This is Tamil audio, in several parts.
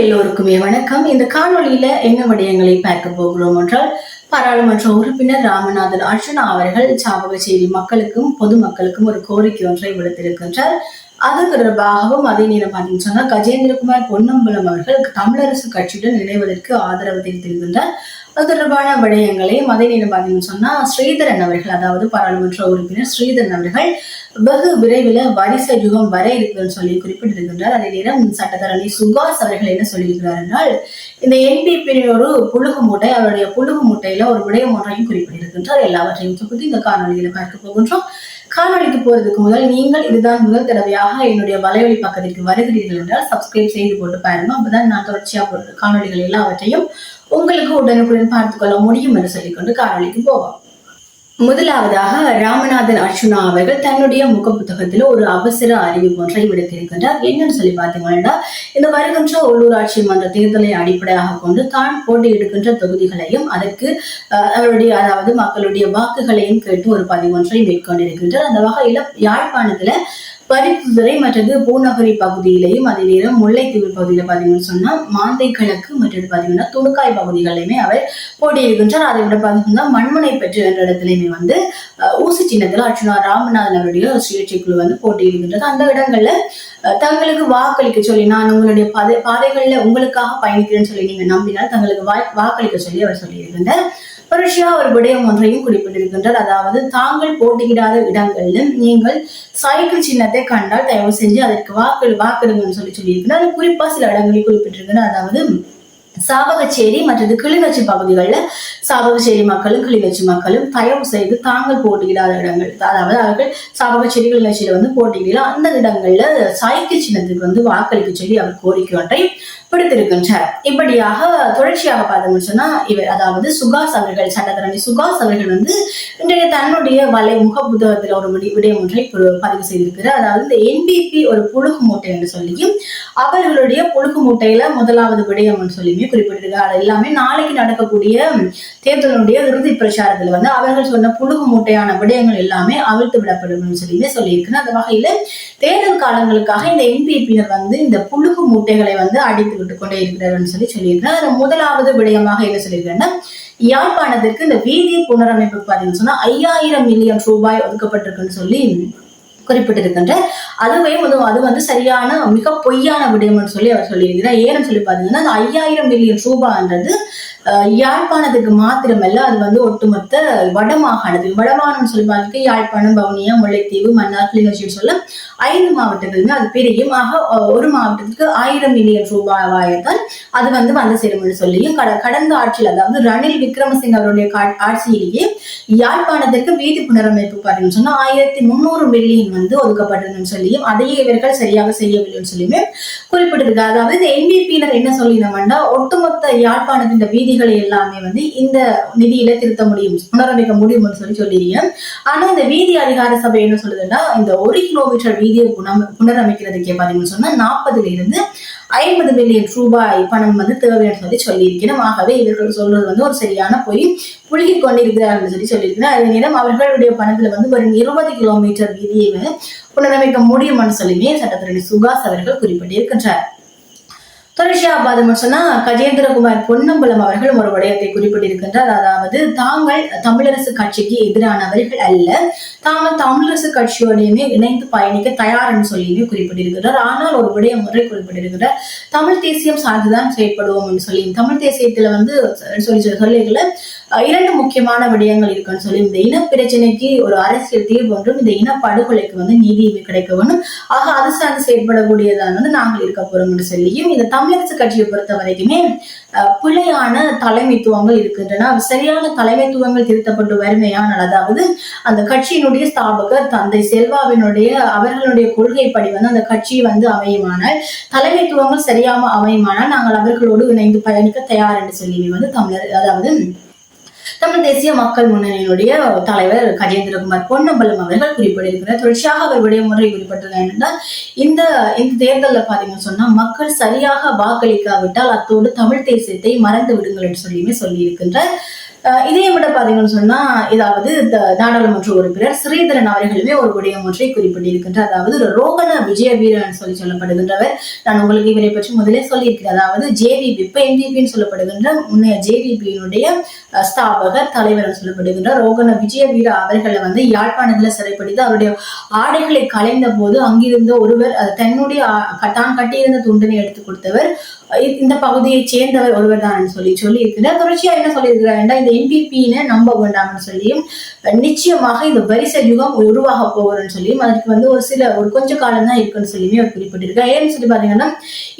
எல்லோருக்குமே வணக்கம். இந்த காணொளியில என்ன விடயங்களை பார்க்க போகிறோம் என்றால் பாராளுமன்ற உறுப்பினர் ராமநாதன் அர்ஜுனா அவர்கள் சாவகச்சேரி மக்களுக்கும் பொதுமக்களுக்கும் ஒரு கோரிக்கை ஒன்றை விடுத்திருக்கின்றார். அது தொடர்பாகவும் அதே நேரம் பார்த்தீங்கன்னு சொன்னா கஜேந்திரகுமார் பொன்னம்பலம் அவர்கள் தமிழரசு கட்சியுடன் இணைவதற்கு ஆதரவு தெரிவித்திருக்கின்றார் அது தொடர்பான விடயங்களையும் அதே நேரம் பார்த்தீங்கன்னு சொன்னா ஸ்ரீதரன் அவர்கள் அதாவது பாராளுமன்ற உறுப்பினர் ஸ்ரீதரன் அவர்கள் வெகு விரைவில் வரிசை யுகம் வர இருக்குன்னு சொல்லி குறிப்பிட்டிருக்கின்றார். அதே நேரம் சட்டத்தரணி சுகாஸ் அவர்கள் என்ன சொல்லியிருக்கிறார் என்றால் இந்த என்பிபி ஒரு புழுகு மூட்டை அவருடைய புழுகு மூட்டையில ஒரு விடயம் ஒன்றையும் குறிப்பிட்டிருக்கின்றார். எல்லாவற்றையும் இந்த காணொலியில பார்க்க போகின்றோம். காணொலிக்கு போறதுக்கு முதல் நீங்கள் இதுதான் முதல் தடவையாக என்னுடைய வலைவழி பக்கத்திற்கு வருகிறீர்கள் என்றால் சப்ஸ்கிரைப் செய்து போட்டு பாருங்க. அப்பதான் நான் தொடர்ச்சியா போடுற காணொலிகள் எல்லாவற்றையும் உங்களுக்கு உடனுக்குடன் பார்த்துக்கொள்ள முடியும் என்று சொல்லிக்கொண்டு காணொலிக்கு போவோம். முதலாவதாக ராமநாதன் அர்ச்சுனா அவர்கள் தன்னுடைய முக புத்தகத்தில் ஒரு அவசர அறிவிப்பு ஒன்றை விடுத்திருக்கின்றார். என்னன்னு சொல்லி பார்த்தீங்கன்னா இந்த வருகின்ற உள்ளூராட்சி மன்ற தேர்தலை அடிப்படையாக கொண்டு தான் போட்டியிடுகின்ற தொகுதிகளையும் அதற்கு அவருடைய அதாவது மக்களுடைய வாக்குகளையும் கேட்டு ஒரு பதிவு ஒன்றை மேற்கொண்டிருக்கின்றார். அந்த வகையில் யாழ்ப்பாணத்துல பரிப்புத்துறை மற்றது பூநகரி பகுதியிலையும் அதே நேரம் முல்லைத்தீவு பகுதியில பாத்தீங்கன்னு சொன்னா மாந்தை கிழக்கு மற்றது பாத்தீங்கன்னா துணுக்காய் பகுதிகளிலுமே அவர் போட்டியிடுகின்றார். அதை விட பாத்தீங்கன்னா மண்முனை பெற்று என்ற இடத்துலையுமே வந்து ஊசி சின்னத்துல அர்ச்சுனா ராமநாதன் அவருடைய சுயேட்சை குழு வந்து போட்டியிடுகின்றது. அந்த இடங்கள்ல தங்களுக்கு வாக்களிக்க சொல்லி நான் உங்களுடைய பாதை பாதைகள்ல உங்களுக்காக பயணிக்கிறேன்னு சொல்லி நீங்க நம்பினால் தங்களுக்கு வாய்- வாக்களிக்க சொல்லி அவர் சொல்லியிருக்கின்றார். ரஷ்யா ஒரு விடயம் ஒன்றையும் குறிப்பிட்டிருக்கின்றார். அதாவது தாங்கள் போட்டியிடாத இடங்களிலும் நீங்கள் சைக்கிள் சின்னத்தை கண்டால் தயவு செஞ்சு அதற்கு வாக்கு வாக்கெடுங்கன்னு சொல்லி சொல்லியிருக்கிறார். அது குறிப்பா சில இடங்களில் குறிப்பிட்டிருக்கிறார் அதாவது சாவகச்சேரி மற்றது கிளிநொச்சி பகுதிகளில் சாவகச்சேரி மக்களும் கிளிநொச்சி மக்களும் தயவு செய்து தாங்கள் போட்டியிடாத இடங்கள் அதாவது அவர்கள் சாவகச்சேரி கிளிநொச்சியில வந்து போட்டியிடலாம். அந்த இடங்கள்ல சைக்கிள் சின்னத்துக்கு வந்து வாக்களிக்க சொல்லி அவர் கோரிக்கை ஒன்றை பிடித்திருக்கின்றார் இப்படியாக தொடர்ச்சியாக பார்த்தோம்னு சொன்னா இவர் அதாவது சுகாஸ் அவர்கள் சட்டத்தரணி சுகாஸ் அவர்கள் வந்து இன்றைய தன்னுடைய வலை முக புத்தகத்தில் ஒரு விடயம் ஒன்றை பதிவு செய்திருக்கிறார். அதாவது இந்த என்பிபி ஒரு புழுகு மூட்டை என்று சொல்லியும் அவர்களுடைய புழுகு மூட்டையில முதலாவது விடயம் என்று சொல்லியுமே குறிப்பிட்டிருக்கார் அது எல்லாமே நாளைக்கு நடக்கக்கூடிய தேர்தலுடைய இறுதி பிரச்சாரத்துல வந்து அவர்கள் சொன்ன புழுகு மூட்டையான விடயங்கள் எல்லாமே அவிழ்த்து விடப்படும் சொல்லியுமே சொல்லியிருக்கிறார். அந்த வகையில தேர்தல் காலங்களுக்காக இந்த என்பிபியினர் வந்து இந்த புழுகு மூட்டைகளை வந்து அடித்து விட்டு கொண்டே இருக்கிறார்கள் சொல்லி சொல்லியிருக்கிறார். அதுல முதலாவது விடயமாக என்ன சொல்லியிருக்காருன்னா யாழ்ப்பாணத்திற்கு இந்த வீதி புனரமைப்பு பாத்தீங்கன்னு சொன்னா ஐயாயிரம் மில்லியன் ரூபாய் ஒதுக்கப்பட்டிருக்குன்னு சொல்லி குறிப்பிட்டிருக்கின்ற அதுவே அது வந்து சரியான மிக பொய்யான விடயம்னு சொல்லி அவர் சொல்லியிருக்கிறார். ஏன்னு சொல்லி பாத்தீங்கன்னா அந்த ஐயாயிரம் மில்லியன் ரூபாய்ன்றது யாழ்ப்பாணத்துக்கு மாத்திரமல்ல அது வந்து ஒட்டுமொத்த வடமாகாணத்துக்கு வடமாகாணம் சொல்லி பார்த்துட்டு யாழ்ப்பாணம் வவுனியா முல்லைத்தீவு மன்னார் கிளிநொச்சின்னு சொல்ல ஐந்து மாவட்டங்களுமே அது பிரியும் ஆக ஒரு மாவட்டத்துக்கு ஆயிரம் மில்லியன் ரூபாய்தான் அது வந்து வந்து சேரும்னு சொல்லியும் கடந்த ஆட்சியில் அதாவது ரணில் விக்ரமசிங்க அவருடைய ஆட்சியிலேயே யாழ்ப்பாணத்திற்கு வீதி புனரமைப்பு பாருங்கன்னு சொன்னா ஆயிரத்தி முந்நூறு மில்லியன் வந்து ஒதுக்கப்பட்டதுன்னு சொல்லியும் அதையே இவர்கள் சரியாக செய்யவில்லைன்னு சொல்லியுமே குறிப்பிட்டிருக்கு அதாவது இந்த என்பிபியினர் என்ன சொல்லியிருந்தோம்னா ஒட்டுமொத்த யாழ்ப்பாணத்தின் வீதி விதிகளை எல்லாமே வந்து இந்த நிதியில திருத்த முடியும் புனரமைக்க முடியும்னு சொல்லி சொல்லியிருக்கேன் ஆனா இந்த வீதி அதிகார சபை என்ன சொல்லுதுன்னா இந்த ஒரு கிலோமீட்டர் வீதியை புனம்- புனரமைக்கிறதுக்கே பாத்தீங்கன்னு சொன்னா நாற்பதுல இருந்து ஐம்பது மில்லியன் ரூபாய் பணம் வந்து தேவைன்னு சொல்லி சொல்லியிருக்கிறோம் ஆகவே இவர்கள் சொல்றது வந்து ஒரு சரியான போய். புழுகி கொண்டிருக்கிறார்கள் சொல்லி சொல்லியிருக்கிறார். அதே நேரம் அவர்களுடைய பணத்துல வந்து ஒரு இருபது கிலோமீட்டர் வீதியை வந்து புனரமைக்க முடியும்னு சொல்லியுமே சட்டத்துறை சுகாஸ் அவர்கள் குறிப்பிட்டிருக்கின்றார். தொடர்ச்சியா பார்த்தோம்னு சொன்னா கஜேந்திரகுமார் பொன்னம்பலம் அவர்கள் ஒரு விடயத்தை குறிப்பிட்டிருக்கின்றார். அதாவது தாங்கள் தமிழரசு கட்சிக்கு எதிரானவர்கள் அல்ல. தாங்கள் தமிழரசு கட்சியோடையுமே இணைந்து பயணிக்க தயார்னு சொல்லியுமே குறிப்பிட்டிருக்கிறார். ஆனால் ஒரு விடயம் முறை குறிப்பிட்டிருக்கிறார். தமிழ் தேசியம் சார்ந்துதான் செயற்படுவோம் சொல்லி தமிழ் தேசியத்துல வந்து சொல்லி சொல்லிகளை இரண்டு முக்கியமான விடயங்கள் இருக்குன்னு சொல்லி இந்த இன பிரச்சனைக்கு ஒரு அரசியல் தீர்வு ஒன்றும் இந்த இனப்படுகொலைக்கு வந்து நீதி கிடைக்க வேணும் ஆக அது சார்ந்து செயற்படக்கூடியதான் வந்து நாங்கள் இருக்க போறோம்னு என்று சொல்லியும் இந்த தமிழரசு கட்சியை பொறுத்த வரைக்குமே பிழையான தலைமைத்துவங்கள் இருக்கின்றன. சரியான தலைமைத்துவங்கள் திருத்தப்பட்டு வறுமையானால் அதாவது அந்த கட்சியினுடைய ஸ்தாபகர் தந்தை செல்வாவினுடைய அவர்களுடைய கொள்கைப்படி வந்து அந்த கட்சி வந்து அமையுமானால் தலைமைத்துவங்கள் சரியாம அமையுமானால் நாங்கள் அவர்களோடு இணைந்து பயணிக்க தயார் என்று சொல்லி வந்து தமிழர் அதாவது தமிழ் தேசிய மக்கள் முன்னணியினுடைய தலைவர் கஜேந்திரகுமார் பொன்னம்பலம் அவர்கள் குறிப்பிட்டிருக்கிறார். தொடர்ச்சியாக அவர் விடயமுறை குறிப்பிட்டது என்னன்னா இந்த இந்த தேர்தலில் பார்த்தீங்கன்னு சொன்னா மக்கள் சரியாக வாக்களிக்காவிட்டால் அத்தோடு தமிழ் தேசியத்தை மறந்து விடுங்கள் என்று சொல்லியுமே சொல்லியிருக்கின்றார். இதையும் விட பாத்தீங்கன்னு சொன்னா இதாவது இந்த நாடாளுமன்ற உறுப்பினர் ஸ்ரீதரன் அவர்களுமே ஒரு விடயம் ஒன்றை குறிப்பிட்டிருக்கின்றார். அதாவது ரோகண விஜய வீரன் சொல்லி சொல்லப்படுகின்றவர். நான் உங்களுக்கு இவரை பற்றி முதலே சொல்லியிருக்கிறேன். அதாவது ஜேவிபி இப்ப என்டிபின்னு சொல்லப்படுகின்ற முன்னைய ஜேவிபியினுடைய ஸ்தாபகர் தலைவர் சொல்லப்படுகின்ற ரோகண விஜய வீர அவர்களை வந்து யாழ்ப்பாணத்துல சிறைப்படுத்தி அவருடைய ஆடைகளை களைந்த போது அங்கிருந்த ஒருவர் தன்னுடைய ஆ- தான் கட்டியிருந்த துண்டனை எடுத்து கொடுத்தவர். இந்த பகுதியை சேர்ந்தவர் ஒருவர் தான் சொல்லி சொல்லி இருக்கிறார் தொடர்ச்சியா என்ன சொல்லியிருக்கிறார் இந்த என்பிபின்னு நம்ப வேண்டாம்னு சொல்லியும் நிச்சயமாக இந்த வரிசை யுகம் உருவாக போகிறோம்னு சொல்லியும் அதற்கு வந்து ஒரு சில ஒரு கொஞ்ச காலம் தான் இருக்குன்னு சொல்லியுமே அவர் குறிப்பிட்டிருக்காரு. ஏன்னு சொல்லி பாத்தீங்கன்னா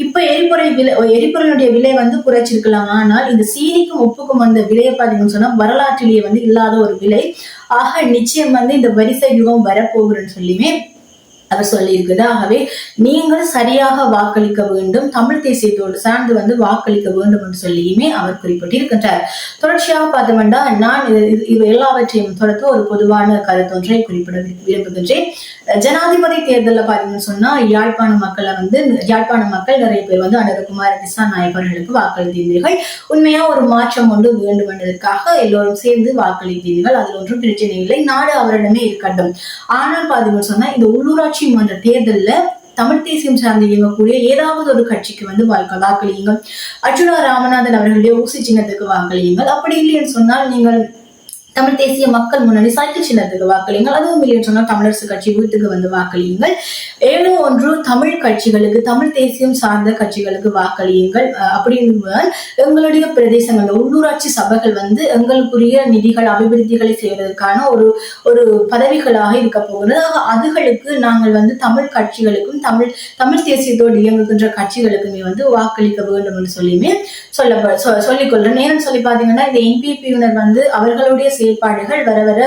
இப்ப எரிபொருள் விலை எரிபொருளுடைய விலை வந்து குறைச்சிருக்கலாம். ஆனால் இந்த சீனிக்கும் உப்புக்கும் வந்த விலையை பாத்தீங்கன்னு சொன்னா வரலாற்றிலேயே வந்து இல்லாத ஒரு விலை. ஆக நிச்சயம் வந்து இந்த வரிசை யுகம் வரப்போகிறேன்னு சொல்லியுமே அவர் சொல்லியிருக்குது. ஆகவே நீங்கள் சரியாக வாக்களிக்க வேண்டும். தமிழ் தேசியத்தோடு சார்ந்து வந்து வாக்களிக்க வேண்டும் என்று சொல்லியுமே அவர் குறிப்பிட்டிருக்கின்றார். தொடர்ச்சியாக பார்த்தோம்னா நான் இவை எல்லாவற்றையும் தொடர்ந்து ஒரு பொதுவான கருத்தொன்றை குறிப்பிட விரும்புகின்றேன். ஜனாதிபதி தேர்தலில் பார்த்தீங்கன்னு சொன்னா யாழ்ப்பாண மக்களை வந்து யாழ்ப்பாண மக்கள் நிறைய பேர் வந்து அனுரகுமார் திசா அவர்களுக்கு வாக்களித்தீர்கள். உண்மையா ஒரு மாற்றம் ஒன்று வேண்டும் என்பதற்காக எல்லோரும் சேர்ந்து வாக்களித்தீர்கள். அதில் ஒன்றும் பிரச்சனை இல்லை. நாடு அவரிடமே இருக்கட்டும். ஆனால் பார்த்தீங்கன்னு சொன்னா இந்த உள்ளூராட்சி மன்ற தேர்தலில் தமிழ் தேசியம் சார்ந்து இயங்கக்கூடிய ஏதாவது ஒரு கட்சிக்கு வந்து வாக்களியுங்கள் அர்ஜுனா ராமநாதன் அவர்களுடைய ஊசி சின்னத்துக்கு வாக்களியுங்கள். அப்படி இல்லைன்னு சொன்னால் நீங்கள் தமிழ் தேசிய மக்கள் முன்னணி சைக்கிள் சின்னத்துக்கு வாக்களியுங்கள். அதுவும் இல்லைன்னு சொன்னால் தமிழரசு கட்சி வீட்டுக்கு வந்து வாக்களியுங்கள். ஏழு ஒன்று தமிழ் கட்சிகளுக்கு தமிழ் தேசியம் சார்ந்த கட்சிகளுக்கு வாக்களியுங்கள். அப்படின்னு எங்களுடைய பிரதேசங்கள் உள்ளூராட்சி சபைகள் வந்து எங்களுக்குரிய நிதிகள் அபிவிருத்திகளை செய்வதற்கான ஒரு ஒரு பதவிகளாக இருக்க போகிறது அதுகளுக்கு நாங்கள் வந்து தமிழ் கட்சிகளுக்கும் தமிழ் தமிழ் தேசியத்தோடு இயங்குகின்ற கட்சிகளுக்குமே வந்து வாக்களிக்க வேண்டும் என்று சொல்லியுமே சொல்ல சொ- சொல்லிக்கொள்றேன் சொல்லி பாத்தீங்கன்னா இந்த என்பிபியினர் வந்து அவர்களுடைய செயல்பாடுகள் வர வர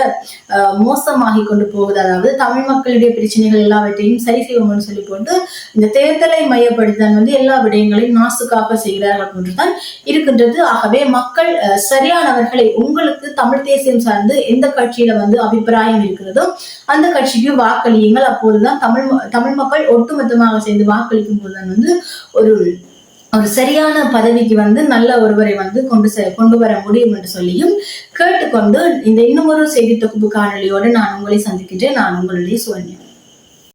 அஹ், மோசமாகி கொண்டு போகுது. அதாவது தமிழ் மக்களுடைய பிரச்சனைகள் எல்லாவற்றையும் சரி செய்வோம்னு சொல்லி போட்டு இந்த தேர்தலை மையப்படுத்தான் வந்து எல்லா விடயங்களையும் நாசுக்காக செய்கிறார்கள் போன்றுதான் இருக்கின்றது. ஆகவே மக்கள் அஹ், சரியானவர்களை உங்களுக்கு தமிழ் தேசியம் சார்ந்து எந்த கட்சியில வந்து அபிப்பிராயம் இருக்கிறதோ அந்த கட்சிக்கு வாக்களியுங்கள். அப்போதுதான் தமிழ் ம- தமிழ் மக்கள் ஒட்டுமொத்தமாக சேர்ந்து வாக்களிக்கும் போதுதான் வந்து ஒரு ஒரு சரியான பதவிக்கு வந்து நல்ல ஒருவரை வந்து கொண்டு செ- கொண்டு வர முடியும் என்று சொல்லியும் கேட்டுக்கொண்டு இந்த இன்னும் ஒரு செய்தி தொகுப்பு காணொலியோடு நான் உங்களை சந்திக்கின்றேன். நான் உங்களுடைய சுவன்யா